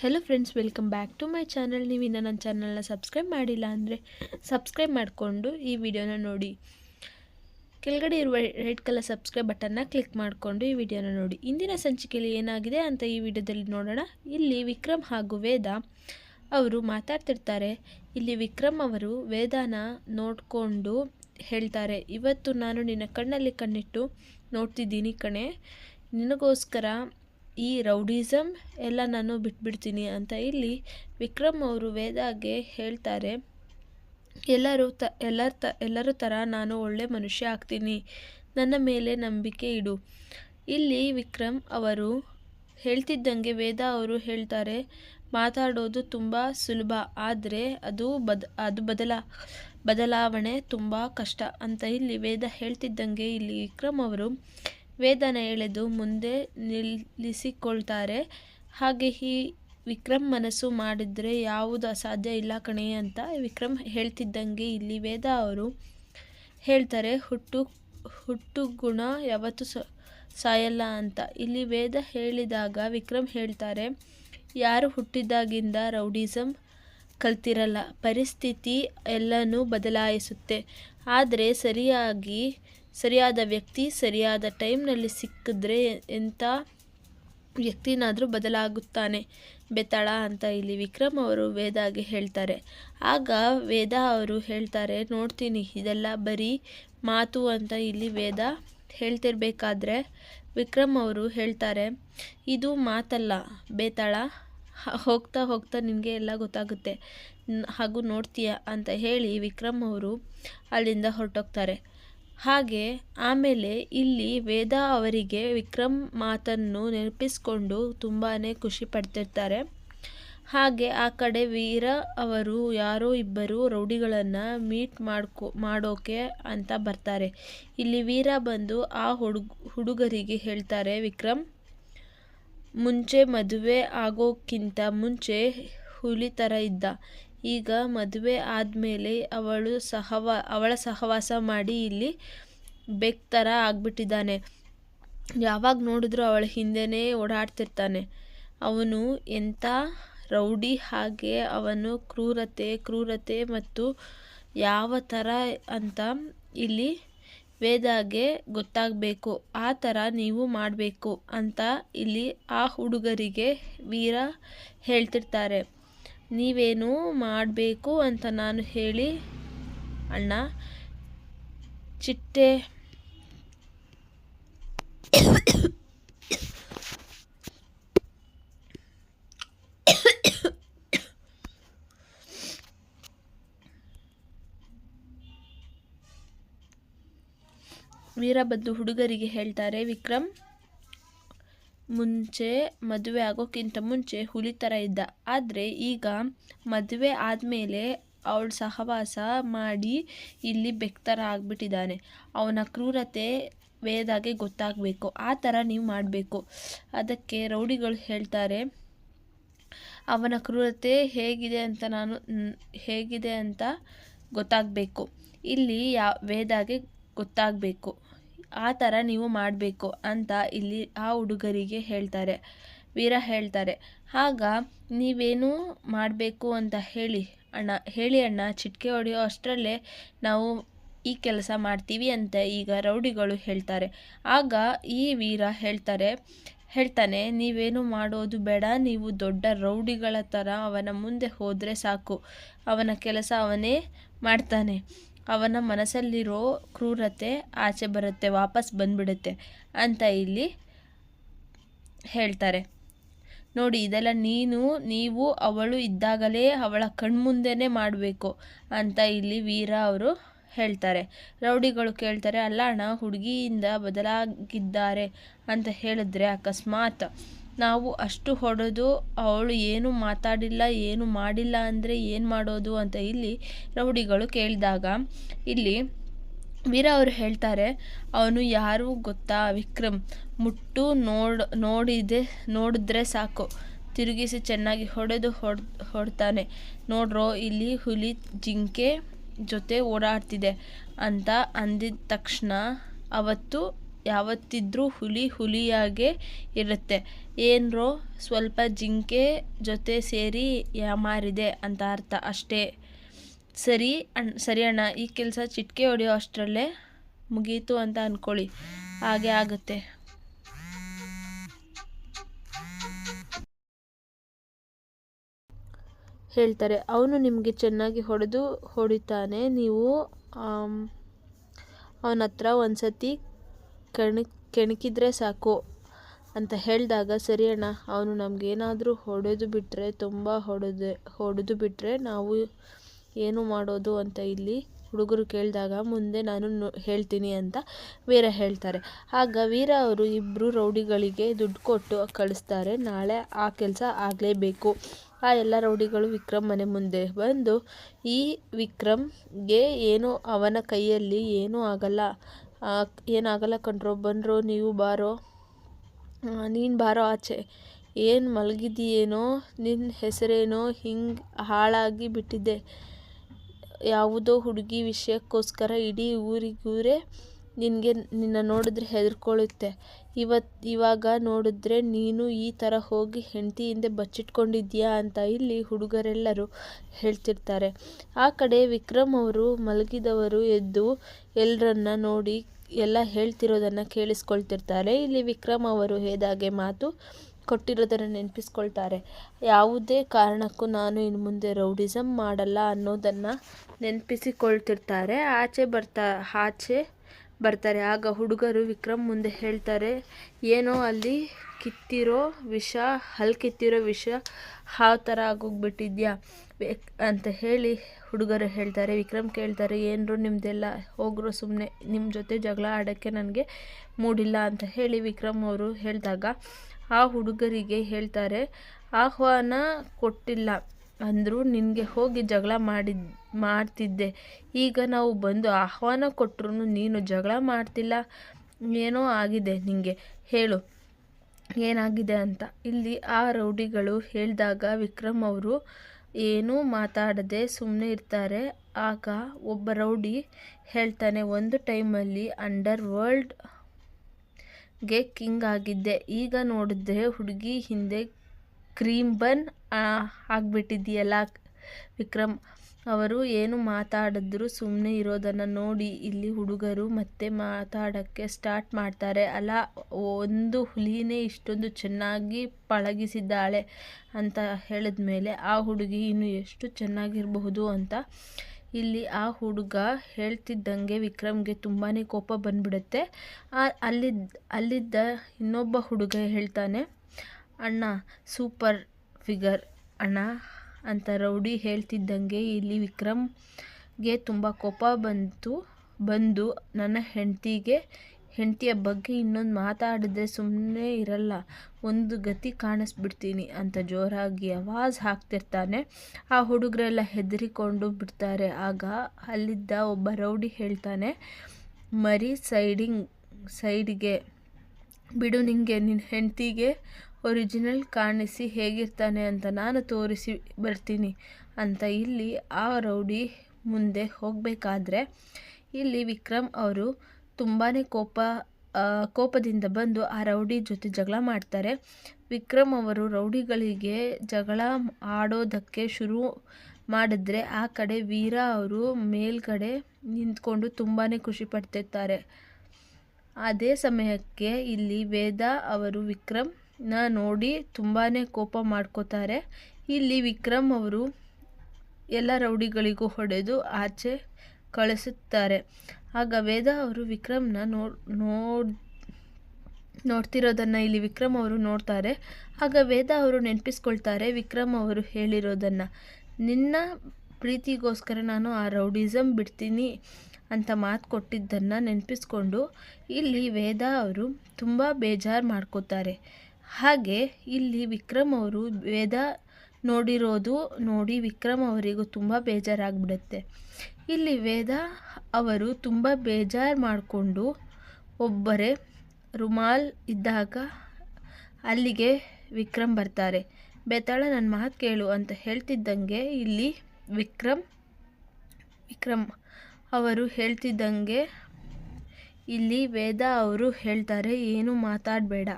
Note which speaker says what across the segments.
Speaker 1: Hello friends welcome back to my channel ನೀವು ಇನ್ನೂ ನನ್ನ ಚಾನಲ್ನ ಸಬ್ಸ್ಕ್ರೈಬ್ ಮಾಡಿಲ್ಲ ಅಂದರೆ ಸಬ್ಸ್ಕ್ರೈಬ್ ಮಾಡಿಕೊಂಡು ಈ ವಿಡಿಯೋನ ನೋಡಿ. ಕೆಳಗಡೆ ಇರುವ ರೆಡ್ ಕಲರ್ ಸಬ್ಸ್ಕ್ರೈಬ್ ಬಟನ್ನ ಕ್ಲಿಕ್ ಮಾಡಿಕೊಂಡು ಈ ವಿಡಿಯೋನ ನೋಡಿ. ಇಂದಿನ ಸಂಚಿಕೆಯಲ್ಲಿ ಏನಾಗಿದೆ ಅಂತ ಈ ವಿಡಿಯೋದಲ್ಲಿ ನೋಡೋಣ. ಇಲ್ಲಿ ವಿಕ್ರಮ್ ಹಾಗೂ ವೇದ ಅವರು ಮಾತಾಡ್ತಿರ್ತಾರೆ. ಇಲ್ಲಿ ವಿಕ್ರಮ್ ಅವರು ವೇದಾನ ನೋಡಿಕೊಂಡು ಹೇಳ್ತಾರೆ. ಇವತ್ತು ನಾನು ನಿನ್ನ ಕಣ್ಣಲ್ಲಿ ಕಣ್ಣಿಟ್ಟು ನೋಡ್ತಿದ್ದೀನಿ ಕಣೆ. ನಿನಗೋಸ್ಕರ ಈ ರೌಡಿಸಮ್ ಎಲ್ಲ ನಾನು ಬಿಟ್ಬಿಡ್ತೀನಿ ಅಂತ ಇಲ್ಲಿ ವಿಕ್ರಮ್ ಅವರು ವೇದಾಗೆ ಹೇಳ್ತಾರೆ. ಎಲ್ಲರೂ ತ, ಎಲ್ಲರ ತ, ಎಲ್ಲರೂ ಥರ ನಾನು ಒಳ್ಳೆ ಮನುಷ್ಯ ಆಗ್ತೀನಿ. ನನ್ನ ಮೇಲೆ ನಂಬಿಕೆ ಇಡು. ಇಲ್ಲಿ ವಿಕ್ರಮ್ ಅವರು ಹೇಳ್ತಿದ್ದಂಗೆ ವೇದ ಅವರು ಹೇಳ್ತಾರೆ, ಮಾತಾಡೋದು ತುಂಬ ಸುಲಭ, ಆದರೆ ಅದು ಬದ, ಅದು ಬದಲ, ಬದಲಾವಣೆ ತುಂಬ ಕಷ್ಟ ಅಂತ ಇಲ್ಲಿ ವೇದ ಹೇಳ್ತಿದ್ದಂಗೆ ಇಲ್ಲಿ ವಿಕ್ರಮ್ ಅವರು ವೇದನ ಎಳೆದು ಮುಂದೆ ನಿಲ್ಲಿಸಿಕೊಳ್ತಾರೆ. ಹಾಗೆ ಈ ವಿಕ್ರಮ್ ಮನಸ್ಸು ಮಾಡಿದರೆ ಯಾವುದು ಅಸಾಧ್ಯ ಇಲ್ಲ ಕಣೆ ಅಂತ ವಿಕ್ರಮ್ ಹೇಳ್ತಿದ್ದಂಗೆ ಇಲ್ಲಿ ವೇದ ಅವರು ಹೇಳ್ತಾರೆ, ಹುಟ್ಟು ಹುಟ್ಟು ಗುಣ ಯಾವತ್ತು ಸಾಯಲ್ಲ ಅಂತ. ಇಲ್ಲಿ ವೇದ ಹೇಳಿದಾಗ ವಿಕ್ರಮ್ ಹೇಳ್ತಾರೆ, ಯಾರು ಹುಟ್ಟಿದಾಗಿಂದ ರೌಡಿಸಮ್ ಕಲ್ತಿರಲ್ಲ. ಪರಿಸ್ಥಿತಿ ಎಲ್ಲನೂ ಬದಲಾಯಿಸುತ್ತೆ. ಆದರೆ ಸರಿಯಾಗಿ ಸರಿಯಾದ ವ್ಯಕ್ತಿ ಸರಿಯಾದ ಟೈಮ್ನಲ್ಲಿ ಸಿಕ್ಕಿದ್ರೆ ಎಂಥ ವ್ಯಕ್ತಿನಾದರೂ ಬದಲಾಗುತ್ತಾನೆ. ಬೆತ್ತಳ ಅಂತ ಇಲ್ಲಿ ವಿಕ್ರಮ್ ಅವರು ವೇದಾಗೆ ಹೇಳ್ತಾರೆ. ಆಗ ವೇದ ಅವರು ಹೇಳ್ತಾರೆ, ನೋಡ್ತೀನಿ, ಇದೆಲ್ಲ ಬರೀ ಮಾತು ಅಂತ ಇಲ್ಲಿ ವೇದ ಹೇಳ್ತಿರ್ಬೇಕಾದ್ರೆ ವಿಕ್ರಮ್ ಅವರು ಹೇಳ್ತಾರೆ, ಇದು ಮಾತಲ್ಲ, ಬೇತಾಳ ಹೋಗ್ತಾ ಹೋಗ್ತಾ ನಿನಗೆ ಎಲ್ಲ ಗೊತ್ತಾಗುತ್ತೆ. ಹಾಗೂ ನೋಡ್ತೀಯ ಅಂತ ಹೇಳಿ ವಿಕ್ರಮ್ ಅವರು ಅಲ್ಲಿಂದ ಹೊರಟೋಗ್ತಾರೆ. ಹಾಗೆ ಆಮೇಲೆ ಇಲ್ಲಿ ವೇದ ಅವರಿಗೆ ವಿಕ್ರಮ್ ಮಾತನ್ನು ನೆನಪಿಸ್ಕೊಂಡು ತುಂಬಾ ಖುಷಿ ಪಡ್ತಿರ್ತಾರೆ. ಹಾಗೆ ಆ ಕಡೆ ವೀರ ಅವರು ಯಾರೋ ಇಬ್ಬರು ರೌಡಿಗಳನ್ನು ಮೀಟ್ ಮಾಡ್ಕೊ, ಮಾಡೋಕೆ ಅಂತ ಬರ್ತಾರೆ. ಇಲ್ಲಿ ವೀರ ಬಂದು ಆ ಹುಡುಗ, ಹುಡುಗರಿಗೆ ಹೇಳ್ತಾರೆ ವಿಕ್ರಮ್ ಮುಂಚೆ ಮದುವೆ ಆಗೋಕ್ಕಿಂತ ಮುಂಚೆ ಹುಲಿ ಥರ ಇದ್ದ. ಈಗ ಮದುವೆ ಆದಮೇಲೆ ಅವಳು ಸಹವಾ, ಅವಳ ಸಹವಾಸ ಮಾಡಿ ಇಲ್ಲಿ ಬೆಕ್ ಥರ ಆಗಿಬಿಟ್ಟಿದ್ದಾನೆ. ಯಾವಾಗ ನೋಡಿದ್ರೂ ಅವಳ ಹಿಂದೆನೇ ಓಡಾಡ್ತಿರ್ತಾನೆ. ಅವನು ಎಂಥ ರೌಡಿ ಹಾಗೆ ಅವನು ಕ್ರೂರತೆ ಕ್ರೂರತೆ ಮತ್ತು ಯಾವ ಥರ ಅಂತ ಇಲ್ಲಿ ವೇದಾಗೆ ಗೊತ್ತಾಗಬೇಕು, ಆ ಥರ ನೀವು ಮಾಡಬೇಕು ಅಂತ ಇಲ್ಲಿ ಆ ಹುಡುಗರಿಗೆ ವೀರ ಹೇಳ್ತಿರ್ತಾರೆ. ನೀವೇನು ಮಾಡಬೇಕು ಅಂತ ನಾನು ಹೇಳಿ, ಅಣ್ಣ, ಚಿಟ್ಟೆ ವೀರಭದ್ದು ಹುಡುಗರಿಗೆ ಹೇಳ್ತಾರೆ, ವಿಕ್ರಮ್, ಮುಂಚೆ ಮದುವೆ ಆಗೋಕ್ಕಿಂತ ಮುಂಚೆ ಹುಲಿ ಥರ ಇದ್ದ. ಆದರೆ ಈಗ ಮದುವೆ ಆದಮೇಲೆ ಅವಳು ಸಹವಾಸ ಮಾಡಿ ಇಲ್ಲಿ ಬೆಕ್ತರ ಆಗಿಬಿಟ್ಟಿದ್ದಾನೆ. ಅವನ ಕ್ರೂರತೆ ವೇದಾಗೆ ಗೊತ್ತಾಗಬೇಕು. ಆ ಥರ ನೀವು ಮಾಡಬೇಕು. ಅದಕ್ಕೆ ರೌಡಿಗಳು ಹೇಳ್ತಾರೆ, ಅವನ ಕ್ರೂರತೆ ಹೇಗಿದೆ ಅಂತ ನಾನು, ಹೇಗಿದೆ ಅಂತ ಗೊತ್ತಾಗಬೇಕು. ಇಲ್ಲಿ ಯಾ, ವೇದಾಗೆ ಗೊತ್ತಾಗಬೇಕು. ಆ ಥರ ನೀವು ಮಾಡಬೇಕು ಅಂತ ಇಲ್ಲಿ ಆ ಹುಡುಗರಿಗೆ ಹೇಳ್ತಾರೆ, ವೀರ ಹೇಳ್ತಾರೆ. ಆಗ ನೀವೇನು ಮಾಡಬೇಕು ಅಂತ ಹೇಳಿ ಅಣ್ಣ ಹೇಳಿ ಅಣ್ಣ, ಚಿಟ್ಕೆ ಹೊಡೆಯೋ ಅಷ್ಟರಲ್ಲೇ ನಾವು ಈ ಕೆಲಸ ಮಾಡ್ತೀವಿ ಅಂತ ಈಗ ರೌಡಿಗಳು ಹೇಳ್ತಾರೆ. ಆಗ ಈ ವೀರ ಹೇಳ್ತಾರೆ, ಹೇಳ್ತಾನೆ, ನೀವೇನು ಮಾಡೋದು ಬೇಡ, ನೀವು ದೊಡ್ಡ ರೌಡಿಗಳ ಥರ ಅವನ ಮುಂದೆ ಹೋದರೆ ಸಾಕು, ಅವನ ಕೆಲಸ ಅವನೇ ಮಾಡ್ತಾನೆ. ಅವನ ಮನಸ್ಸಲ್ಲಿರೋ ಕ್ರೂರತೆ ಆಚೆ ಬರುತ್ತೆ, ವಾಪಸ್ ಬಂದ್ಬಿಡುತ್ತೆ ಅಂತ ಇಲ್ಲಿ ಹೇಳ್ತಾರೆ. ನೋಡಿ, ಇದೆಲ್ಲ ನೀನು, ನೀವು, ಅವಳು ಇದ್ದಾಗಲೇ ಅವಳ ಕಣ್ಮುಂದೆನೇ ಮಾಡಬೇಕು ಅಂತ ಇಲ್ಲಿ ವೀರ ಅವರು ಹೇಳ್ತಾರೆ. ರೌಡಿಗಳು ಕೇಳ್ತಾರೆ, ಅಲ್ಲ ಅಣ್ಣ, ಹುಡುಗಿಯಿಂದ ಬದಲಾಗಿದ್ದಾರೆ ಅಂತ ಹೇಳಿದ್ರೆ ಅಕಸ್ಮಾತ್ ನಾವು ಅಷ್ಟು ಹೊಡೆದು ಅವಳು ಏನು ಮಾತಾಡಿಲ್ಲ, ಏನು ಮಾಡಿಲ್ಲ ಅಂದರೆ ಏನು ಮಾಡೋದು ಅಂತ ಇಲ್ಲಿ ರೌಡಿಗಳು ಕೇಳಿದಾಗ, ಇಲ್ಲಿ ವೀರ ಅವರು ಹೇಳ್ತಾರೆ, ಅವನು ಯಾರು ಗೊತ್ತಾ ವಿಕ್ರಮ್? ಮುಟ್ಟು ನೋಡ್, ನೋಡಿದೆ, ನೋಡಿದ್ರೆ ಸಾಕು. ತಿರುಗಿಸಿ ಚೆನ್ನಾಗಿ ಹೊಡೆದು ಹೊಡ್, ಹೊಡ್ತಾನೆ. ನೋಡ್ರೋ, ಇಲ್ಲಿ ಹುಲಿ ಜಿಂಕೆ ಜೊತೆ ಓಡಾಡ್ತಿದೆ ಅಂತ ಅಂದಿದ ತಕ್ಷಣ ಅವತ್ತು ಯಾವತ್ತಿದ್ರೂ ಹುಲಿ ಹುಲಿಯಾಗೆ ಇರುತ್ತೆ. ಏನ್ರೋ ಸ್ವಲ್ಪ ಜಿಂಕೆ ಜೊತೆ ಸೇರಿ ಯಾಮಾರಿದೆ ಅಂತ ಅರ್ಥ ಅಷ್ಟೇ. ಸರಿ ಅಣ್, ಸರಿ ಅಣ್ಣ, ಈ ಕೆಲಸ ಚಿಟ್ಕೆ ಹೊಡೆಯೋ ಅಷ್ಟರಲ್ಲೇ ಮುಗೀತು ಅಂತ ಅಂದ್ಕೊಳ್ಳಿ ಹಾಗೆ ಆಗುತ್ತೆ. ಹೇಳ್ತಾರೆ, ಅವನು ನಿಮಗೆ ಚೆನ್ನಾಗಿ ಹೊಡೆದು ಹೊಡಿತಾನೆ. ನೀವು ಅವನ ಹತ್ರ ಒಂದು ಸತಿ ಕಣಿ, ಕೆಣಕಿದ್ರೆ ಸಾಕು ಅಂತ ಹೇಳಿದಾಗ, ಸರಿ ಅಣ್ಣ, ಅವನು ನಮಗೇನಾದರೂ ಹೊಡೆದು ಬಿಟ್ಟರೆ ತುಂಬ ಹೊಡೆದೆ, ಹೊಡೆದು ಬಿಟ್ಟರೆ ನಾವು ಏನು ಮಾಡೋದು ಅಂತ ಇಲ್ಲಿ ಹುಡುಗರು ಕೇಳಿದಾಗ, ಮುಂದೆ ನಾನು ಹೇಳ್ತೀನಿ ಅಂತ ವೀರ ಹೇಳ್ತಾರೆ. ಆಗ ವೀರ ಅವರು ಇಬ್ಬರು ರೌಡಿಗಳಿಗೆ ದುಡ್ಡು ಕೊಟ್ಟು ಕಳಿಸ್ತಾರೆ, ನಾಳೆ ಆ ಕೆಲಸ ಆಗಲೇಬೇಕು. ಆ ಎಲ್ಲ ರೌಡಿಗಳು ವಿಕ್ರಮ್ ಮನೆ ಮುಂದೆ ಬಂದು, ಈ ವಿಕ್ರಮ್ಗೆ ಏನು ಅವನ ಕೈಯಲ್ಲಿ ಏನೂ ಆಗಲ್ಲ ಏನಾಗಲ್ಲ ಕಣ್ರೋ, ಬನ್ರೋ, ನೀವು ಬಾರೋ. ನೀನು ಬಾರೋ ಆಚೆ. ಏನು ಮಲಗಿದೆಯೇನೋ ನಿನ್ನ ಹೆಸರೇನೋ ಹಿಂಗೆ ಹಾಳಾಗಿ ಬಿಟ್ಟಿದೆ. ಯಾವುದೋ ಹುಡುಗಿ ವಿಷಯಕ್ಕೋಸ್ಕರ ಇಡೀ ಊರಿಗೂರೇ ನಿನಗೆ ನಿನ್ನ ನೋಡಿದ್ರೆ ಹೆದರ್ಕೊಳ್ಳುತ್ತೆ. ಇವತ್ತು ಇವಾಗ ನೋಡಿದ್ರೆ ನೀನು ಈ ಥರ ಹೋಗಿ ಹೆಂಡತಿ ಹಿಂದೆ ಬಚ್ಚಿಟ್ಕೊಂಡಿದ್ದೀಯಾ ಅಂತ ಇಲ್ಲಿ ಹುಡುಗರೆಲ್ಲರೂ ಹೇಳ್ತಿರ್ತಾರೆ. ಆ ಕಡೆ ವಿಕ್ರಮ್ ಅವರು ಮಲಗಿದವರು ಎದ್ದು ಎಲ್ಲರನ್ನ ನೋಡಿ ಎಲ್ಲ ಹೇಳ್ತಿರೋದನ್ನು ಕೇಳಿಸ್ಕೊಳ್ತಿರ್ತಾರೆ. ಇಲ್ಲಿ ವಿಕ್ರಮ್ ಅವರು ಹೇದಾಗೆ ಮಾತು ಕೊಟ್ಟಿರೋದನ್ನು ನೆನಪಿಸ್ಕೊಳ್ತಾರೆ. ಯಾವುದೇ ಕಾರಣಕ್ಕೂ ನಾನು ಇನ್ನು ಮುಂದೆ ರೌಡಿಸಮ್ ಮಾಡಲ್ಲ ಅನ್ನೋದನ್ನು ನೆನಪಿಸಿಕೊಳ್ತಿರ್ತಾರೆ. ಆಚೆ ಬರ್ತಾ, ಆಚೆ ಬರ್ತಾರೆ. ಆಗ ಹುಡುಗರು ವಿಕ್ರಮ್ ಮುಂದೆ ಹೇಳ್ತಾರೆ, ಏನೋ ಅಲ್ಲಿ ಕಿತ್ತಿರೋ ವಿಷ, ಹಲ್ ಕಿತ್ತಿರೋ ವಿಷ ಹಾವು ಥರ ಆಗೋಗ್ಬಿಟ್ಟಿದ್ಯಾ? ಅಂತ ಹೇಳಿ ಹುಡುಗರು ಹೇಳ್ತಾರೆ. ವಿಕ್ರಮ್ ಕೇಳ್ತಾರೆ, ಏನರು ನಿಮ್ಮದೆಲ್ಲ ಹೋಗ್ರು ಸುಮ್ಮನೆ ನಿಮ್ಮ ಜೊತೆ ಜಗಳ ಆಡೋಕ್ಕೆ ನನಗೆ ಮೂಡಿಲ್ಲ ಅಂತ ಹೇಳಿ ವಿಕ್ರಮ್ ಅವರು ಹೇಳಿದಾಗ ಆ ಹುಡುಗರಿಗೆ ಹೇಳ್ತಾರೆ, ಆಹ್ವಾನ ಕೊಟ್ಟಿಲ್ಲ. ಅಂದರೂ ನಿನಗೆ ಹೋಗಿ ಜಗಳ ಮಾಡಿ ಮಾಡ್ತಿದ್ದೆ. ಈಗ ನಾವು ಬಂದು ಆಹ್ವಾನ ಕೊಟ್ಟರು ನೀನು ಜಗಳ ಮಾಡ್ತಿಲ್ಲ? ಏನೋ ಆಗಿದೆ ನಿನಗೆ ಹೇಳು. ಏನಾಗಿದೆ ಅಂತ. ಇಲ್ಲಿ ಆ ರೌಡಿಗಳು ಹೇಳಿದಾಗ ವಿಕ್ರಮ್ ಅವರು ಏನೂ ಮಾತಾಡದೆ ಸುಮ್ಮನೆ ಇರ್ತಾರೆ. ಆಗ ಒಬ್ಬ ರೌಡಿ ಹೇಳ್ತಾನೆ, ಒಂದು ಟೈಮಲ್ಲಿ ಅಂಡರ್ ವರ್ಲ್ಡ್ಗೆ ಕಿಂಗ್ ಆಗಿದ್ದೆ. ಈಗ ನೋಡಿದ್ರೆ ಹುಡುಗಿ ಹಿಂದೆ ಕ್ರೀಮ್ ಬನ್ ಆಗಿಬಿಟ್ಟಿದೆಯಲ್ಲ ವಿಕ್ರಮ್. ಅವರು ಏನು ಮಾತಾಡಿದ್ರು ಸುಮ್ಮನೆ ಇರೋದನ್ನು ನೋಡಿ ಇಲ್ಲಿ ಹುಡುಗರು ಮತ್ತೆ ಮಾತಾಡೋಕ್ಕೆ ಸ್ಟಾರ್ಟ್ ಮಾಡ್ತಾರೆ. ಅಲ್ಲ, ಒಂದು ಹುಲಿನೇ ಇಷ್ಟೊಂದು ಚೆನ್ನಾಗಿ ಪಳಗಿಸಿದ್ದಾಳೆ ಅಂತ ಹೇಳಿದ ಮೇಲೆ ಆ ಹುಡುಗಿ ಇನ್ನು ಎಷ್ಟು ಚೆನ್ನಾಗಿರಬಹುದು ಅಂತ ಇಲ್ಲಿ ಆ ಹುಡುಗ ಹೇಳ್ತಿದ್ದಂಗೆ ವಿಕ್ರಮ್ಗೆ ತುಂಬಾ ಕೋಪ ಬಂದ್ಬಿಡುತ್ತೆ. ಅಲ್ಲಿದ್ದ ಅಲ್ಲಿದ್ದ ಇನ್ನೊಬ್ಬ ಹುಡುಗ ಹೇಳ್ತಾನೆ, ಅಣ್ಣ ಸೂಪರ್ ಫಿಗರ್. ಅಣ್ಣ ಅಂತ ರೌಡಿ ಹೇಳ್ತಿದ್ದಂಗೆ ಇಲ್ಲಿ ವಿಕ್ರಮ್ಗೆ ತುಂಬ ಕೋಪ ಬಂತು. ಬಂದು ನನ್ನ ಹೆಂಡತಿಗೆ, ಹೆಂಡತಿಯ ಬಗ್ಗೆ ಇನ್ನೊಂದು ಮಾತಾಡಿದ್ರೆ ಸುಮ್ಮನೆ ಇರಲ್ಲ, ಒಂದು ಗತಿ ಕಾಣಿಸ್ಬಿಡ್ತೀನಿ ಅಂತ ಜೋರಾಗಿ ಆವಾಜ್ ಹಾಕ್ತಿರ್ತಾನೆ. ಆ ಹುಡುಗರೆಲ್ಲ ಹೆದರಿಕೊಂಡು ಬಿಡ್ತಾರೆ. ಆಗ ಅಲ್ಲಿದ್ದ ಒಬ್ಬ ರೌಡಿ ಹೇಳ್ತಾನೆ, ಮರಿ ಸೈಡಿಂಗ್, ಸೈಡಿಗೆ, ಬಿಡು ನಿಂಗೆ ನಿನ್ನ ಹೆಂಡತಿಗೆ ಒರಿಜಿನಲ್ ಕಾಣಿಸಿ ಹೇಗಿರ್ತಾನೆ ಅಂತ ನಾನು ತೋರಿಸಿ ಬರ್ತೀನಿ ಅಂತ ಇಲ್ಲಿ ಆ ರೌಡಿ ಮುಂದೆ ಹೋಗಬೇಕಾದ್ರೆ ಇಲ್ಲಿ ವಿಕ್ರಮ್ ಅವರು ತುಂಬಾ ಕೋಪ ಕೋಪದಿಂದ ಬಂದು ಆ ರೌಡಿ ಜೊತೆ ಜಗಳ ಮಾಡ್ತಾರೆ. ವಿಕ್ರಮ್ ಅವರು ರೌಡಿಗಳಿಗೆ ಜಗಳ ಆಡೋದಕ್ಕೆ ಶುರು ಮಾಡಿದ್ರೆ ಆ ಕಡೆ ವೀರ ಅವರು ಮೇಲ್ಗಡೆ ನಿಂತ್ಕೊಂಡು ತುಂಬಾ ಖುಷಿ ಪಡ್ತಿರ್ತಾರೆ. ಅದೇ ಸಮಯಕ್ಕೆ ಇಲ್ಲಿ ವೇದ ಅವರು ವಿಕ್ರಮ್ನ ನೋಡಿ ತುಂಬಾ ಕೋಪ ಮಾಡ್ಕೋತಾರೆ. ಇಲ್ಲಿ ವಿಕ್ರಮ್ ಅವರು ಎಲ್ಲ ರೌಡಿಗಳಿಗೂ ಹೊಡೆದು ಆಚೆ ಕಳಿಸುತ್ತಾರೆ. ಆಗ ವೇದ ಅವರು ವಿಕ್ರಮ್ನ ನೋ ನೋಡ್ ನೋಡ್ತಿರೋದನ್ನು ಇಲ್ಲಿ ವಿಕ್ರಮ್ ಅವರು ನೋಡ್ತಾರೆ. ಆಗ ವೇದ ಅವರು ನೆನಪಿಸ್ಕೊಳ್ತಾರೆ ವಿಕ್ರಮ್ ಅವರು ಹೇಳಿರೋದನ್ನು. ನಿನ್ನ ಪ್ರೀತಿಗೋಸ್ಕರ ನಾನು ಆ ರೌಡಿಸಮ್ ಬಿಡ್ತೀನಿ ಅಂತ ಮಾತು ಕೊಟ್ಟಿದ್ದನ್ನು ನೆನಪಿಸ್ಕೊಂಡು ಇಲ್ಲಿ ವೇದ ಅವರು ತುಂಬ ಬೇಜಾರು ಮಾಡ್ಕೋತಾರೆ. ಹಾಗೆ ಇಲ್ಲಿ ವಿಕ್ರಮ್ ಅವರು ವೇದ ನೋಡಿರೋದು ನೋಡಿ ವಿಕ್ರಮ್ ಅವರಿಗೂ ತುಂಬ ಬೇಜಾರಾಗ್ಬಿಡುತ್ತೆ. ಇಲ್ಲಿ ವೇದ ಅವರು ತುಂಬ ಬೇಜಾರು ಮಾಡಿಕೊಂಡು ಒಬ್ಬರೇ ರುಮಾಲ್ ಇದ್ದಾಗ ಅಲ್ಲಿಗೆ ವಿಕ್ರಮ್ ಬರ್ತಾರೆ. ಬೇತಾಳ ನನ್ನ ಮಾತು ಕೇಳು ಅಂತ ಹೇಳ್ತಿದ್ದಂಗೆ ಇಲ್ಲಿ ವಿಕ್ರಮ್ ವಿಕ್ರಮ್ ಅವರು ಹೇಳ್ತಿದ್ದಂಗೆ ಇಲ್ಲಿ ವೇದ ಅವರು ಹೇಳ್ತಾರೆ, ಏನು ಮಾತಾಡಬೇಡ.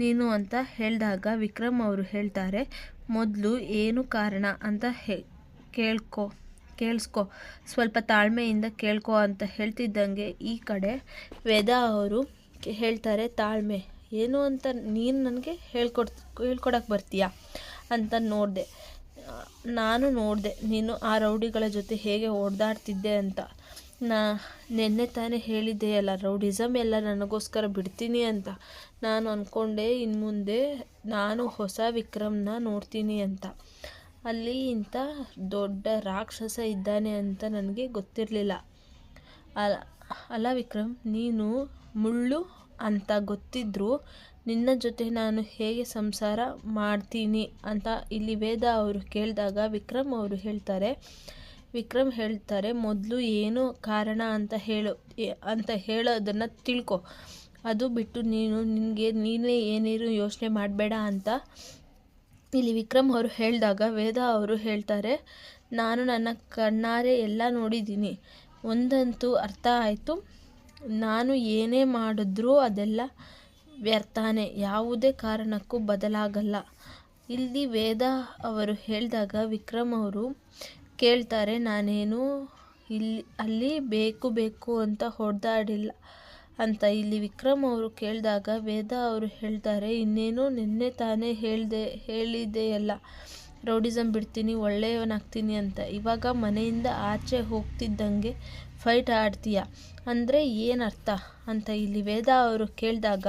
Speaker 1: ನೀನು ಅಂತ ಹೇಳಿದಾಗ ವಿಕ್ರಮ್ ಅವರು ಹೇಳ್ತಾರೆ, ಮೊದಲು ಏನು ಕಾರಣ ಅಂತ ಹೇ, ಕೇಳ್ಕೊ, ಕೇಳಿಸ್ಕೊ. ಸ್ವಲ್ಪ ತಾಳ್ಮೆಯಿಂದ ಕೇಳ್ಕೊ ಅಂತ ಹೇಳ್ತಿದ್ದಂಗೆ ಈ ಕಡೆ ವೇದ ಅವರು ಹೇಳ್ತಾರೆ, ತಾಳ್ಮೆ. ಏನು ಅಂತ ನೀನು ನನಗೆ ಹೇಳ್ಕೊಡ್ ಹೇಳ್ಕೊಡಕ್ಕೆ ಬರ್ತೀಯಾ ಅಂತ ನೋಡಿದೆ. ನಾನು ನೋಡಿದೆ, ನೀನು ಆ ರೌಡಿಗಳ ಜೊತೆ ಹೇಗೆ ಓಡ್ದಾಡ್ತಿದ್ದೆ ಅಂತ. ನಾ ನಿನ್ನೆ ತಾನೇ ಹೇಳಿದ್ದೆ ಅಲ್ಲ ರೌಡಿಸಮ್ ಎಲ್ಲ ನನಗೋಸ್ಕರ ಬಿಡ್ತೀನಿ ಅಂತ. ನಾನು ಅಂದ್ಕೊಂಡೆ ಇನ್ನು ಮುಂದೆ ನಾನು ಹೊಸ ವಿಕ್ರಮ್ನ ನೋಡ್ತೀನಿ ಅಂತ. ಅಲ್ಲಿ ಇಂಥ ದೊಡ್ಡ ರಾಕ್ಷಸ ಇದ್ದಾನೆ ಅಂತ ನನಗೆ ಗೊತ್ತಿರಲಿಲ್ಲ. ಅಲ್ಲ ಅಲ್ಲ ವಿಕ್ರಮ್, ನೀನು ಮುಳ್ಳು ಅಂತ ಗೊತ್ತಿದ್ದರೂ ನಿನ್ನ ಜೊತೆ ನಾನು ಹೇಗೆ ಸಂಸಾರ ಮಾಡ್ತೀನಿ ಅಂತ ಇಲ್ಲಿ ವೇದ ಅವರು ಕೇಳಿದಾಗ ವಿಕ್ರಮ್ ಅವರು ಹೇಳ್ತಾರೆ ವಿಕ್ರಮ್ ಹೇಳ್ತಾರೆ, ಮೊದಲು ಏನು ಕಾರಣ ಅಂತ ಹೇಳು ಅಂತ ಹೇಳೋದನ್ನು ತಿಳ್ಕೊ. ಅದು ಬಿಟ್ಟು ನೀನು ನಿನಗೆ, ನೀನೇ ಏನೇನು ಯೋಚನೆ ಮಾಡಬೇಡ ಅಂತ. ಇಲ್ಲಿ ವಿಕ್ರಮ್ ಅವರು ಹೇಳಿದಾಗ ವೇದ ಅವರು ಹೇಳ್ತಾರೆ, ನಾನು ನನ್ನ ಕಣ್ಣಾರೆ ಎಲ್ಲ ನೋಡಿದ್ದೀನಿ. ಒಂದಂತೂ ಅರ್ಥ ಆಯಿತು. ನಾನು ಏನೇ ಮಾಡಿದ್ರೂ ಅದೆಲ್ಲ ವ್ಯರ್ಥಾನೆ. ಯಾವುದೇ ಕಾರಣಕ್ಕೂ ಬದಲಾಗಲ್ಲ. ಇಲ್ಲಿ ವೇದ ಅವರು ಹೇಳಿದಾಗ ವಿಕ್ರಮ್ ಅವರು ಕೇಳ್ತಾರೆ, ನಾನೇನು ಇಲ್ಲಿ, ಅಲ್ಲಿ ಬೇಕು ಬೇಕು ಅಂತ ಹೊಡೆದಾಡಿಲ್ಲ ಅಂತ. ಇಲ್ಲಿ ವಿಕ್ರಮ್ ಅವರು ಕೇಳಿದಾಗ ವೇದ ಅವರು ಹೇಳ್ತಾರೆ, ಇನ್ನೇನು ನಿನ್ನೆ ತಾನೇ ಹೇಳಿದೆ, ಹೇಳಿದೆಯಲ್ಲ ರೌಡಿಸಮ್ ಬಿಡ್ತೀನಿ, ಒಳ್ಳೆಯವನಾಗ್ತೀನಿ ಅಂತ. ಇವಾಗ ಮನೆಯಿಂದ ಆಚೆ ಹೋಗ್ತಿದ್ದಂಗೆ ಫೈಟ್ ಆಡ್ತೀಯ? ಅಂದರೆ ಏನರ್ಥ ಅಂತ ಇಲ್ಲಿ ವೇದ ಅವರು ಕೇಳಿದಾಗ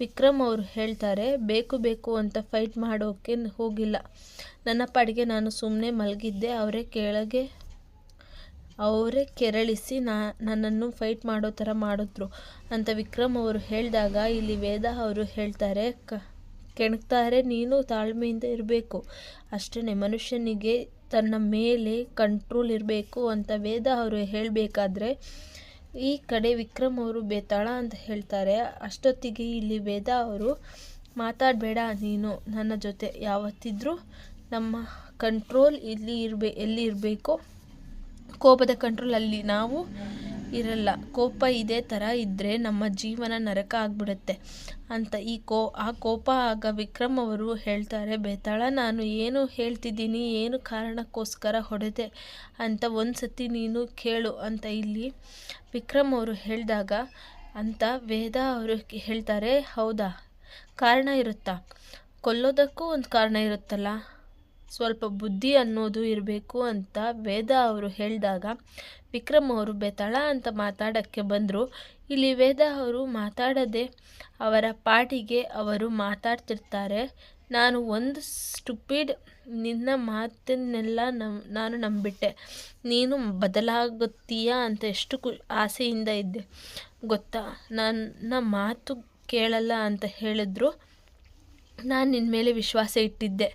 Speaker 1: ವಿಕ್ರಮ್ ಅವರು ಹೇಳ್ತಾರೆ, ಬೇಕು ಬೇಕು ಅಂತ ಫೈಟ್ ಮಾಡೋಕ್ಕೆ ಹೋಗಿಲ್ಲ. ನನ್ನ ಪಾಡಿಗೆ ನಾನು ಸುಮ್ಮನೆ ಮಲಗಿದ್ದೆ, ಅವರೇ ಕೆಳಗೆ, ಅವರೇ ಕೆರಳಿಸಿ ನಾ, ನನ್ನನ್ನು ಫೈಟ್ ಮಾಡೋ ಥರ ಮಾಡಿದ್ರು. ಅಂತ ವಿಕ್ರಮ್ ಅವರು ಹೇಳಿದಾಗ ಇಲ್ಲಿ ವೇದ ಅವರು ಹೇಳ್ತಾರೆ, ಕ ಕೆಣಕ್ತಾರೆ ನೀನು ತಾಳ್ಮೆಯಿಂದ ಇರಬೇಕು. ಅಷ್ಟೇ ಮನುಷ್ಯನಿಗೆ ತನ್ನ ಮೇಲೆ ಕಂಟ್ರೋಲ್ ಇರಬೇಕು ಅಂತ ವೇದ ಅವರು ಹೇಳಬೇಕಾದ್ರೆ, ಈ ಕಡೆ ವಿಕ್ರಮ್ ಅವರು ಬೇತಾಳ ಅಂತ ಹೇಳ್ತಾರೆ. ಅಷ್ಟೊತ್ತಿಗೆ ಇಲ್ಲಿ ವೇದ ಅವರು, ಮಾತಾಡಬೇಡ ನೀನು, ನನ್ನ ಜೊತೆ ಯಾವತ್ತಿದ್ರೂ ನಮ್ಮ ಕಂಟ್ರೋಲ್ ಇಲ್ಲಿ ಇರಬೇ, ಎಲ್ಲಿ ಇರಬೇಕು? ಕೋಪದ ಕಂಟ್ರೋಲ್ ಅಲ್ಲಿ ನಾವು ಇರಲ್ಲ. ಕೋಪ ಇದೇ ಥರ ಇದ್ದರೆ ನಮ್ಮ ಜೀವನ ನರಕ ಆಗಿಬಿಡುತ್ತೆ ಅಂತ ಈ ಕೋ, ಆ ಕೋಪ ಆಗ ವಿಕ್ರಮ್ ಅವರು ಹೇಳ್ತಾರೆ, ಬೇತಾಳ, ನಾನು ಏನು ಹೇಳ್ತಿದ್ದೀನಿ, ಏನು ಕಾರಣಕ್ಕೋಸ್ಕರ ಹೊಡೆದೆ ಅಂತ ಒಂದು ಸತಿ ನೀನು ಕೇಳು ಅಂತ ಇಲ್ಲಿ ವಿಕ್ರಮ್ ಅವರು ಹೇಳಿದಾಗ ಅಂತ ವೇದ ಅವರು ಹೇಳ್ತಾರೆ, ಹೌದಾ? ಕಾರಣ ಇರುತ್ತಾ? ಕೊಲ್ಲೋದಕ್ಕೂ ಒಂದು ಕಾರಣ ಇರುತ್ತಲ್ಲ? ಸ್ವಲ್ಪ ಬುದ್ಧಿ ಅನ್ನೋದು ಇರಬೇಕು ಅಂತ ವೇದ ಅವರು ಹೇಳಿದಾಗ ವಿಕ್ರಮ್ ಅವರು ಬೆತಳ ಅಂತ ಮಾತಾಡೋಕ್ಕೆ ಬಂದರು. ಇಲ್ಲಿ ವೇದ ಅವರು ಮಾತಾಡದೆ ಅವರ ಪಾಟಿಗೆ ಅವರು ಮಾತಾಡ್ತಿರ್ತಾರೆ. ನಾನು ಒಂದು ಸ್ಟುಪಿಡ್ ನಿನ್ನ ಮಾತನ್ನೆಲ್ಲ ನಾನು ನಂಬಿಟ್ಟೆ. ನೀನು ಬದಲಾಗುತ್ತೀಯ ಅಂತ ಎಷ್ಟು ಕು, ಆಸೆಯಿಂದ ಇದ್ದೆ. ಗೊತ್ತಾ? ನನ್ನ ಮಾತು ಕೇಳಲ್ಲ ಅಂತ ಹೇಳಿದ್ರು. ನಾನು ನಿನ್ನ ಮೇಲೆ ವಿಶ್ವಾಸ ಇಟ್ಟಿದ್ದೆ.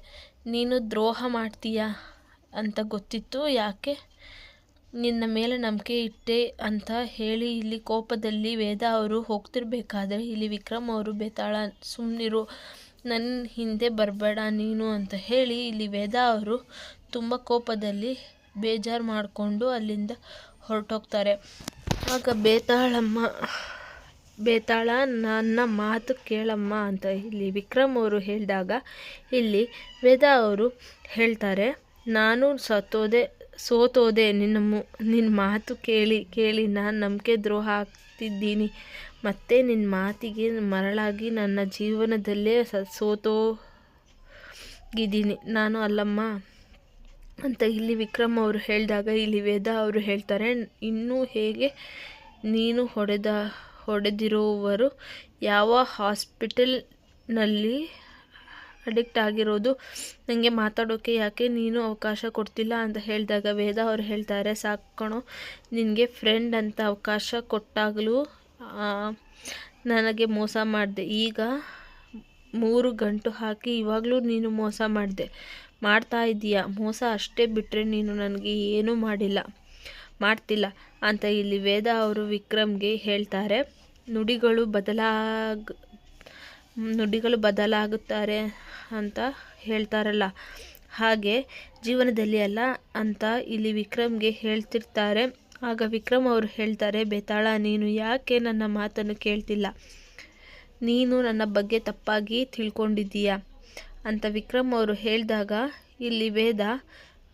Speaker 1: ನೀನು ದ್ರೋಹ ಮಾಡ್ತೀಯ ಅಂತ ಗೊತ್ತಿತ್ತು. ಯಾಕೆ? ನಿನ್ನ ಮೇಲೆ ನಂಬಿಕೆ ಇಟ್ಟೆ ಅಂತ ಹೇಳಿ ಇಲ್ಲಿ ಕೋಪದಲ್ಲಿ ವೇದ ಅವರು ಹೋಗ್ತಿರ್ಬೇಕಾದ್ರೆ ಇಲ್ಲಿ ವಿಕ್ರಮ್ ಅವರು, ಬೇತಾಳ ಸುಮ್ಮನಿರು ನನ್ನ ಹಿಂದೆ ಬರಬೇಡ ನೀನು ಅಂತ ಹೇಳಿ ಇಲ್ಲಿ ವೇದ ಅವರು ತುಂಬ ಕೋಪದಲ್ಲಿ ಬೇಜಾರು ಮಾಡಿಕೊಂಡು ಅಲ್ಲಿಂದ ಹೊರಟೋಗ್ತಾರೆ. ಆಗ ಬೇತಾಳಮ್ಮ, ಬೇತಾಳ, ನನ್ನ ಮಾತು ಕೇಳಮ್ಮ ಅಂತ ಇಲ್ಲಿ ವಿಕ್ರಮ್ ಅವರು ಹೇಳಿದಾಗ ಇಲ್ಲಿ ವೇದ ಅವರು ಹೇಳ್ತಾರೆ, ನಾನು ಸತ್ತೋದೆ ಸೋತೋದೆ, ನಿನ್ನ ನಿನ್ನ ಮಾತು ಕೇಳಿ ಕೇಳಿ ನಾನು ನಂಬಿಕೆ ದ್ರೋಹ ಆಗ್ತಿದ್ದೀನಿ. ಮತ್ತು ನಿನ್ನ ಮಾತಿಗೆ ಮರಳಾಗಿ ನನ್ನ ಜೀವನದಲ್ಲೇ ಸ, ಸೋತೋಗಿದ್ದೀನಿ. ನಾನು ಅಲ್ಲಮ್ಮ ಅಂತ ಇಲ್ಲಿ ವಿಕ್ರಮ್ ಅವರು ಹೇಳಿದಾಗ, ಇಲ್ಲಿ ವೇದ ಅವರು ಹೇಳ್ತಾರೆ, ಇನ್ನೂ ಹೇಗೆ ನೀನು ಹೊಡೆದ ಹೊಡೆದಿರುವವರು ಯಾವ ಹಾಸ್ಪಿಟಲ್ನಲ್ಲಿ ಅಡಿಕ್ಟ್ ಆಗಿರೋದು. ನನಗೆ ಮಾತಾಡೋಕ್ಕೆ ಯಾಕೆ ನೀನು ಅವಕಾಶ ಕೊಡ್ತಿಲ್ಲ ಅಂತ ಹೇಳಿದಾಗ ವೇದ ಅವ್ರು ಹೇಳ್ತಾರೆ ಸಾಕಣೋ ನಿನಗೆ ಫ್ರೆಂಡ್ ಅಂತ ಅವಕಾಶ ಕೊಟ್ಟಾಗಲೂ ನನಗೆ ಮೋಸ ಮಾಡಿದೆ. ಈಗ ಮೂರು ಗಂಟು ಹಾಕಿ ಇವಾಗಲೂ ನೀನು ಮೋಸ ಮಾಡಿದೆ. ಮಾಡ್ತಾ ಇದ್ದೀಯಾ? ಮೋಸ ಅಷ್ಟೇ ಬಿಟ್ಟರೆ ನೀನು ನನಗೆ ಏನೂ ಮಾಡಿಲ್ಲ, ಮಾಡ್ತಿಲ್ಲ ಅಂತ ಇಲ್ಲಿ ವೇದ ಅವರು ವಿಕ್ರಮ್ಗೆ ಹೇಳ್ತಾರೆ. ನುಡಿಗಳು ಬದಲಾಗ ನುಡಿಗಳು ಬದಲಾಗುತ್ತಾರೆ ಅಂತ ಹೇಳ್ತಾರಲ್ಲ. ಹಾಗೆ ಜೀವನದಲ್ಲಿ ಅಲ್ಲ ಅಂತ ಇಲ್ಲಿ ವಿಕ್ರಮ್ಗೆ ಹೇಳ್ತಿರ್ತಾರೆ. ಆಗ ವಿಕ್ರಮ್ ಅವರು ಹೇಳ್ತಾರೆ, ಬೇತಾಳ, ನೀನು ಯಾಕೆ ನನ್ನ ಮಾತನ್ನು ಕೇಳ್ತಿಲ್ಲ? ನೀನು ನನ್ನ ಬಗ್ಗೆ ತಪ್ಪಾಗಿ ತಿಳ್ಕೊಂಡಿದ್ದೀಯ? ಅಂತ ವಿಕ್ರಮ್ ಅವರು ಹೇಳಿದಾಗ ಇಲ್ಲಿ ವೇದ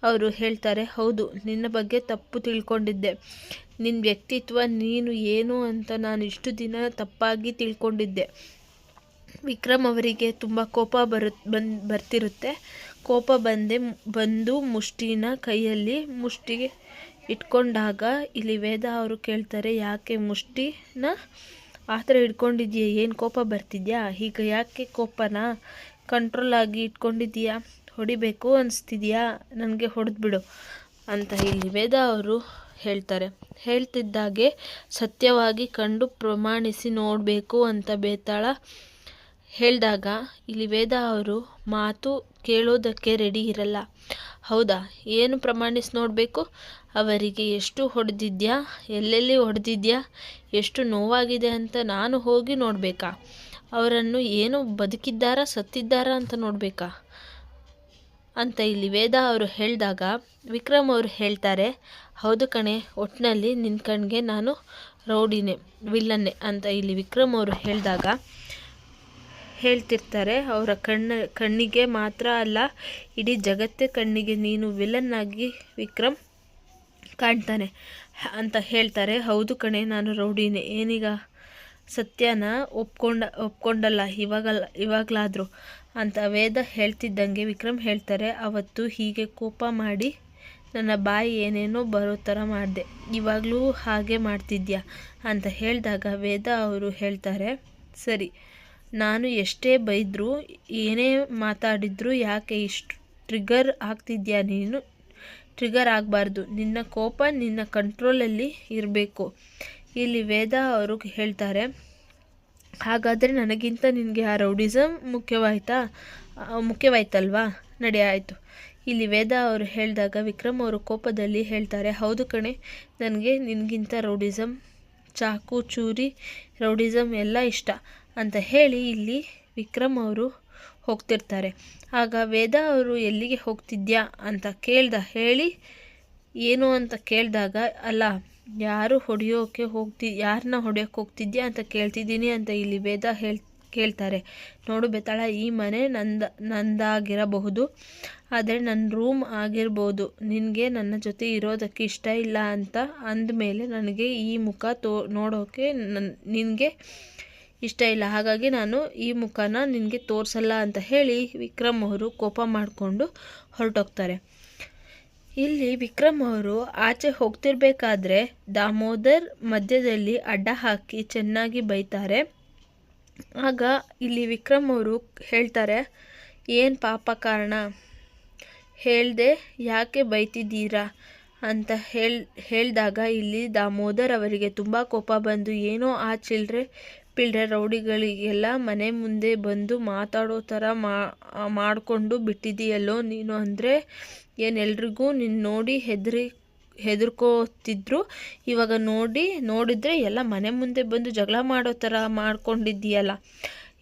Speaker 1: ಅವರು ಹೇಳ್ತಾರೆ, ಹೌದು, ನಿನ್ನ ಬಗ್ಗೆ ತಪ್ಪು ತಿಳ್ಕೊಂಡಿದ್ದೆ. ನಿನ್ನ ವ್ಯಕ್ತಿತ್ವ ನೀನು ಏನು ಅಂತ ನಾನು ಇಷ್ಟು ದಿನ ತಪ್ಪಾಗಿ ತಿಳ್ಕೊಂಡಿದ್ದೆ. ವಿಕ್ರಮ್ ಅವರಿಗೆ ತುಂಬ ಕೋಪ ಬರು ಬಂದು, ಬರ್ತಿರುತ್ತೆ. ಕೋಪ ಬಂದೆ, ಬಂದು ಮುಷ್ಟಿನ ಕೈಯಲ್ಲಿ ಮುಷ್ಟಿಗೆ ಇಟ್ಕೊಂಡಾಗ ಇಲ್ಲಿ ವೇದ ಅವರು ಕೇಳ್ತಾರೆ, ಯಾಕೆ ಮುಷ್ಟಿನ ಆ ಥರ ಹಿಡ್ಕೊಂಡಿದ್ಯಾ ಏನು ಕೋಪ ಬರ್ತಿದ್ಯಾ? ಈಗ ಯಾಕೆ ಕೋಪನ ಕಂಟ್ರೋಲ್ ಆಗಿ ಇಟ್ಕೊಂಡಿದ್ದೀಯಾ? ಹೊಡಿಬೇಕು ಅನಿಸ್ತಿದ್ಯಾ? ನನಗೆ ಹೊಡೆದ್ಬಿಡು, ಅಂತ ಇಲ್ಲಿ ವೇದ ಅವರು ಹೇಳ್ತಾರೆ. ಹೇಳ್ತಿದ್ದಾಗೆ ಸತ್ಯವಾಗಿ ಕಂಡು ಪ್ರಮಾಣಿಸಿ ನೋಡಬೇಕು ಅಂತ ಬೇತಾಳ ಹೇಳಿದಾಗ, ಇಲ್ಲಿ ವೇದ ಅವರು ಮಾತು ಕೇಳೋದಕ್ಕೆ ರೆಡಿ ಇರಲ್ಲ. ಹೌದಾ? ಏನು ಪ್ರಮಾಣಿಸಿ ನೋಡಬೇಕು? ಅವರಿಗೆ ಎಷ್ಟು ಹೊಡೆದಿದ್ಯಾ? ಎಲ್ಲೆಲ್ಲಿ ಹೊಡೆದಿದ್ಯಾ? ಎಷ್ಟು ನೋವಾಗಿದೆ ಅಂತ ನಾನು ಹೋಗಿ ನೋಡಬೇಕಾ? ಅವರನ್ನು ಏನು ಬದುಕಿದ್ದಾರಾ, ಸತ್ತಿದ್ದಾರಾ ಅಂತ ನೋಡಬೇಕಾ? ಅಂತ ಇಲ್ಲಿ ವೇದ ಅವರು ಹೇಳಿದಾಗ, ವಿಕ್ರಮ್ ಅವರು ಹೇಳ್ತಾರೆ, ಹೌದು ಕಣೆ ಒಟ್ಟಿನಲ್ಲಿ ನಿನ್ನ ಕಣ್ಗೆ ನಾನು ರೌಡಿನೇ, ವಿಲ್ಲನ್ನೇ ಅಂತ ಇಲ್ಲಿ ವಿಕ್ರಮ್ ಅವರು ಹೇಳಿದಾಗ ಹೇಳ್ತಿರ್ತಾರೆ. ಅವರ ಕಣ್ಣ, ಕಣ್ಣಿಗೆ ಮಾತ್ರ ಅಲ್ಲ, ಇಡೀ ಜಗತ್ತೇ ಕಣ್ಣಿಗೆ. ನೀನು ವಿಲನ್ ಆಗಿ ವಿಕ್ರಮ್ ಕಾಣ್ತಾನೆ ಅಂತ ಹೇಳ್ತಾರೆ. ಹೌದು ಕಣೆ, ನಾನು ರೌಡಿನೇ. ಏನೀಗ ಸತ್ಯನ ಒಪ್ಕೊಂಡ, ಒಪ್ಕೊಂಡಲ್ಲ ಇವಾಗಲ್ಲ ಇವಾಗಲಾದರೂ ಅಂತ ವೇದ ಹೇಳ್ತಿದ್ದಂಗೆ ವಿಕ್ರಮ್ ಹೇಳ್ತಾರೆ. ಅವತ್ತು ಹೀಗೆ ಕೋಪ ಮಾಡಿ ನನ್ನ ಬಾಯಿ ಏನೇನೋ ಬರೋ ಥರ ಮಾಡಿದೆ. ಇವಾಗಲೂ ಹಾಗೆ ಮಾಡ್ತಿದ್ಯಾ ಅಂತ ಹೇಳಿದಾಗ ವೇದ ಅವರು ಹೇಳ್ತಾರೆ, ಸರಿ ನಾನು ಎಷ್ಟೇ ಬೈದರೂ, ಏನೇ ಮಾತಾಡಿದರೂ ಯಾಕೆ ಇಷ್ಟು ಟ್ರಿಗರ್ ಆಗ್ತಿದ್ಯಾ ನೀನು? ಟ್ರಿಗರ್ ಆಗಬಾರ್ದು. ನಿನ್ನ ಕೋಪ ನಿನ್ನ ಕಂಟ್ರೋಲಲ್ಲಿ ಇರಬೇಕು. ಇಲ್ಲಿ ವೇದ ಅವರು ಹೇಳ್ತಾರೆ, ಹಾಗಾದರೆ ನನಗಿಂತ ನಿನಗೆ ಆ ರೌಡಿಸಮ್ ಮುಖ್ಯವಾಯ್ತಾ? ಮುಖ್ಯವಾಯ್ತಲ್ವಾ? ನಡಿ, ಆಯಿತು. ಇಲ್ಲಿ ವೇದ ಅವರು ಹೇಳಿದಾಗ ವಿಕ್ರಮ್ ಅವರು ಕೋಪದಲ್ಲಿ ಹೇಳ್ತಾರೆ, ಹೌದು ಕಣೆ, ನನಗೆ ನಿನಗಿಂತ ರೌಡಿಸಮ್ ಚಾಕು, ಚೂರಿ ರೌಡಿಸಮ್ ಎಲ್ಲ ಇಷ್ಟ. ಅಂತ ಹೇಳಿ ಇಲ್ಲಿ ವಿಕ್ರಮ್ ಅವರು ಹೋಗ್ತಿರ್ತಾರೆ. ಆಗ ವೇದ ಅವರು ಎಲ್ಲಿಗೆ ಹೋಗ್ತಿದ್ಯಾ ಅಂತ ಕೇಳ್ದ ಹೇಳಿ, ಏನು ಅಂತ ಕೇಳಿದಾಗ, ಅಲ್ಲ, ಯಾರು ಹೊಡೆಯೋಕೆ ಹೋಗ್ತಿ ಯಾರನ್ನ ಹೊಡೆಯೋಕೆ ಹೋಗ್ತಿದ್ಯಾ ಅಂತ ಕೇಳ್ತಿದ್ದೀನಿ ಅಂತ ಇಲ್ಲಿ ವೇದ ಹೇಳ್, ಕೇಳ್ತಾರೆ. ನೋಡು ಬೆತ್ತಾಳ ಈ ಮನೆ ನಂದ, ನಂದಾಗಿರಬಹುದು, ಆದರೆ ನನ್ನ ರೂಮ್ ಆಗಿರ್ಬೋದು. ನಿನಗೆ ನನ್ನ ಜೊತೆ ಇರೋದಕ್ಕೆ ಇಷ್ಟ ಇಲ್ಲ ಅಂತ ಅಂದಮೇಲೆ ನನಗೆ ಈ ಮುಖ ತೋ, ನೋಡೋಕೆ ನನ್ನ ನಿನಗೆ ಇಷ್ಟ ಇಲ್ಲ. ಹಾಗಾಗಿ ನಾನು ಈ ಮುಖನ ನಿನಗೆ ತೋರಿಸಲ್ಲ ಅಂತ ಹೇಳಿ ವಿಕ್ರಮ್ ಅವರು ಕೋಪ ಮಾಡಿಕೊಂಡು ಹೊರಟೋಗ್ತಾರೆ. ಇಲ್ಲಿ ವಿಕ್ರಮ್ ಅವರು ಆಚೆ ಹೋಗ್ತಿರ್ಬೇಕಾದ್ರೆ ದಾಮೋದರ್ ಮಧ್ಯದಲ್ಲಿ ಅಡ್ಡ ಹಾಕಿ ಚೆನ್ನಾಗಿ ಬೈತಾರೆ. ಆಗ ಇಲ್ಲಿ ವಿಕ್ರಮ್ ಅವರು ಹೇಳ್ತಾರೆ, ಏನು ಪಾಪ ಕಾರಣ? ಹೇಳ್ದೆ ಯಾಕೆ ಬೈತಿದ್ದೀರಾ? ಅಂತ ಹೇಳ್, ಹೇಳಿದಾಗ ಇಲ್ಲಿ ದಾಮೋದರ್ ಅವರಿಗೆ ತುಂಬ ಕೋಪ ಬಂದು, ಏನೋ ಆ ಚಿಲ್ಲರೆ ಪಿಲ್ರೆ ರೌಡಿಗಳಿಗೆಲ್ಲ ಮನೆ ಮುಂದೆ ಬಂದು ಮಾತಾಡೋ ಥರ ಮಾಡಿಕೊಂಡು ಬಿಟ್ಟಿದೆಯಲ್ಲೋ ನೀನು ಅಂದರೆ? ಏನು ಎಲ್ರಿಗೂ ನಿನ್ನ ನೋಡಿ ಹೆದರಿ, ಹೆದರ್ಕೋತಿದ್ರು. ಇವಾಗ ನೋಡಿ, ನೋಡಿದರೆ ಎಲ್ಲ ಮನೆ ಮುಂದೆ ಬಂದು ಜಗಳ ಮಾಡೋ ಥರ ಮಾಡ್ಕೊಂಡಿದ್ದೀಯಲ್ಲ.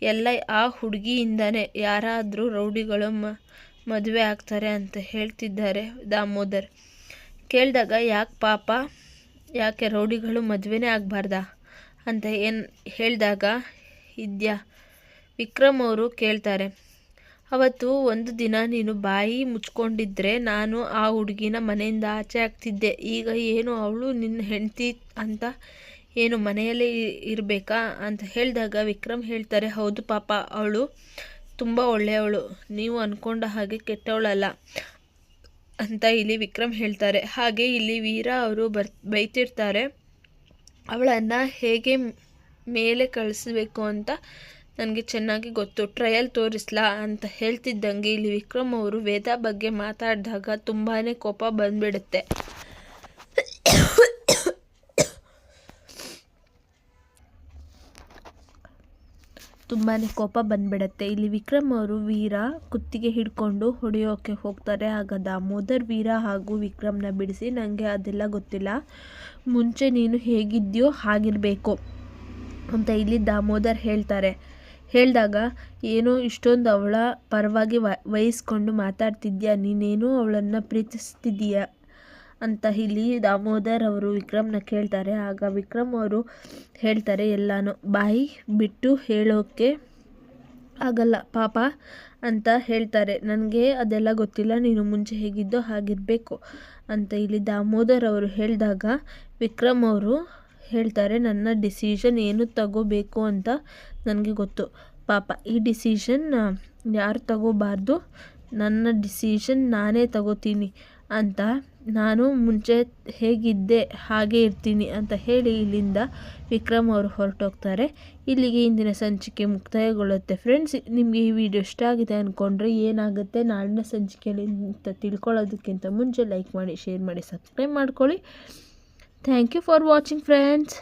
Speaker 1: ಎಲ್ಲ ಆ ಹುಡುಗಿಯಿಂದನೇ ಯಾರಾದರೂ ರೌಡಿಗಳು ಮ, ಮದುವೆ ಆಗ್ತಾರೆ ಅಂತ ಹೇಳ್ತಿದ್ದಾರೆ ದಾಮೋದರ್. ಕೇಳಿದಾಗ ಯಾಕೆ ಪಾಪ? ಯಾಕೆ ರೌಡಿಗಳು ಮದುವೆನೇ ಆಗಬಾರ್ದಾ? ಅಂತ ಏನು ಹೇಳಿದಾಗ ಇದೆಯಾ? ವಿಕ್ರಮ್ ಅವರು ಕೇಳ್ತಾರೆ. ಅವತ್ತು ಒಂದು ದಿನ ನೀನು ಬಾಯಿ ಮುಚ್ಕೊಂಡಿದ್ರೆ ನಾನು ಆ ಹುಡುಗಿನ ಮನೆಯಿಂದ ಆಚೆ ಆಗ್ತಿದ್ದೆ. ಈಗ ಏನು ಅವಳು ನಿನ್ನ ಹೆಂಡತಿ ಅಂತ ಏನು ಮನೆಯಲ್ಲೇ ಇರಬೇಕಾ ಅಂತ ಹೇಳಿದಾಗ ವಿಕ್ರಮ್ ಹೇಳ್ತಾರೆ, ಹೌದು ಪಾಪ, ಅವಳು ತುಂಬ ಒಳ್ಳೆಯವಳು. ನೀವು ಅಂದ್ಕೊಂಡ ಹಾಗೆ ಕೆಟ್ಟವಳಲ್ಲ ಅಂತ ಇಲ್ಲಿ ವಿಕ್ರಮ್ ಹೇಳ್ತಾರೆ. ಹಾಗೆ ಇಲ್ಲಿ ವೀರ ಅವರು ಬರ್ ಬೈತಿರ್ತಾರೆ. ಅವಳನ್ನು ಹೇಗೆ ಮೇಲೆ ಕಳಿಸ್ಬೇಕು ಅಂತ ನನಗೆ ಚೆನ್ನಾಗಿ ಗೊತ್ತು. ಟ್ರಯಲ್ ತೋರಿಸ್ಲಾ ಅಂತ ಹೇಳ್ತಿದ್ದಂಗೆ ಇಲ್ಲಿ ವಿಕ್ರಮ್ ಅವರು ವೇದಾ ಬಗ್ಗೆ ಮಾತಾಡಿದಾಗ ತುಂಬಾ ಕೋಪ ಬಂದ್ಬಿಡುತ್ತೆ. ತುಂಬಾ ಕೋಪ ಬಂದ್ಬಿಡತ್ತೆ. ಇಲ್ಲಿ ವಿಕ್ರಮ್ ಅವರು ವೀರ ಕುತ್ತಿಗೆ ಹಿಡ್ಕೊಂಡು ಹೊಡೆಯೋಕೆ ಹೋಗ್ತಾರೆ. ಆಗ ದಾಮೋದರ್ ವೀರ ಹಾಗೂ ವಿಕ್ರಮ್ನ ಬಿಡಿಸಿ ನನಗೆ ಅದೆಲ್ಲ ಗೊತ್ತಿಲ್ಲ. ಮುಂಚೆ ನೀನು ಹೇಗಿದ್ಯೋ ಹಾಗಿರಬೇಕು ಅಂತ ಇಲ್ಲಿ ದಾಮೋದರ್ ಹೇಳ್ತಾರೆ. ಹೇಳಿದಾಗ, ಏನೋ ಇಷ್ಟೊಂದು ಅವಳ ಪರವಾಗಿ ವಹಿಸ್ಕೊಂಡು ಮಾತಾಡ್ತಿದ್ಯಾ? ನೀನೇನೋ ಅವಳನ್ನು ಪ್ರೀತಿಸ್ತಿದ್ದೀಯ? ಅಂತ ಇಲ್ಲಿ ದಾಮೋದರ್ ಅವರು ವಿಕ್ರಮ್ನ ಕೇಳ್ತಾರೆ. ಆಗ ವಿಕ್ರಮ್ ಅವರು ಹೇಳ್ತಾರೆ ಎಲ್ಲನೂ, ಬಾಯಿ ಬಿಟ್ಟು ಹೇಳೋಕ್ಕೆ ಆಗಲ್ಲ ಪಾಪ ಅಂತ ಹೇಳ್ತಾರೆ. ನನಗೆ ಅದೆಲ್ಲ ಗೊತ್ತಿಲ್ಲ, ನೀನು ಮುಂಚೆ ಹೇಗಿದ್ದೋ ಹಾಗಿರಬೇಕು ಅಂತ ಇಲ್ಲಿ ದಾಮೋದರ್ ಅವರು ಹೇಳಿದಾಗ ವಿಕ್ರಮ್ ಅವರು ಹೇಳ್ತಾರೆ, ನನ್ನ ಡಿಸಿಷನ್ ಏನು ತಗೋಬೇಕು ಅಂತ ನನಗೆ ಗೊತ್ತು. ಪಾಪ, ಈ ಡಿಸಿಷನ್ ಯಾರು ತಗೋಬಾರ್ದು? ನನ್ನ ಡಿಸಿಷನ್ ನಾನೇ ತಗೋತೀನಿ. ಅಂತ ನಾನು ಮುಂಚೆ ಹೇಗಿದ್ದೆ ಹಾಗೆ ಇರ್ತೀನಿ ಅಂತ ಹೇಳಿ ಇಲ್ಲಿಂದ ವಿಕ್ರಮ್ ಅವರು ಹೊರಟೋಗ್ತಾರೆ. ಇಲ್ಲಿಗೆ ಇಂದಿನ ಸಂಚಿಕೆ ಮುಕ್ತಾಯಗೊಳ್ಳುತ್ತೆ. ಫ್ರೆಂಡ್ಸ್ ನಿಮಗೆ ಈ ವಿಡಿಯೋ ಇಷ್ಟ ಆಗಿದೆ ಅಂದ್ಕೊಂಡ್ರೆ ಏನಾಗುತ್ತೆ? ನಾಳಿನ ಸಂಚಿಕೆಯಲ್ಲಿ ಅಂತ ತಿಳ್ಕೊಳ್ಳೋದಕ್ಕಿಂತ ಮುಂಚೆ ಲೈಕ್ ಮಾಡಿ ಶೇರ್ ಮಾಡಿ ಸಬ್ಸ್ಕ್ರೈಬ್ ಮಾಡ್ಕೊಳ್ಳಿ. Thank you for watching friends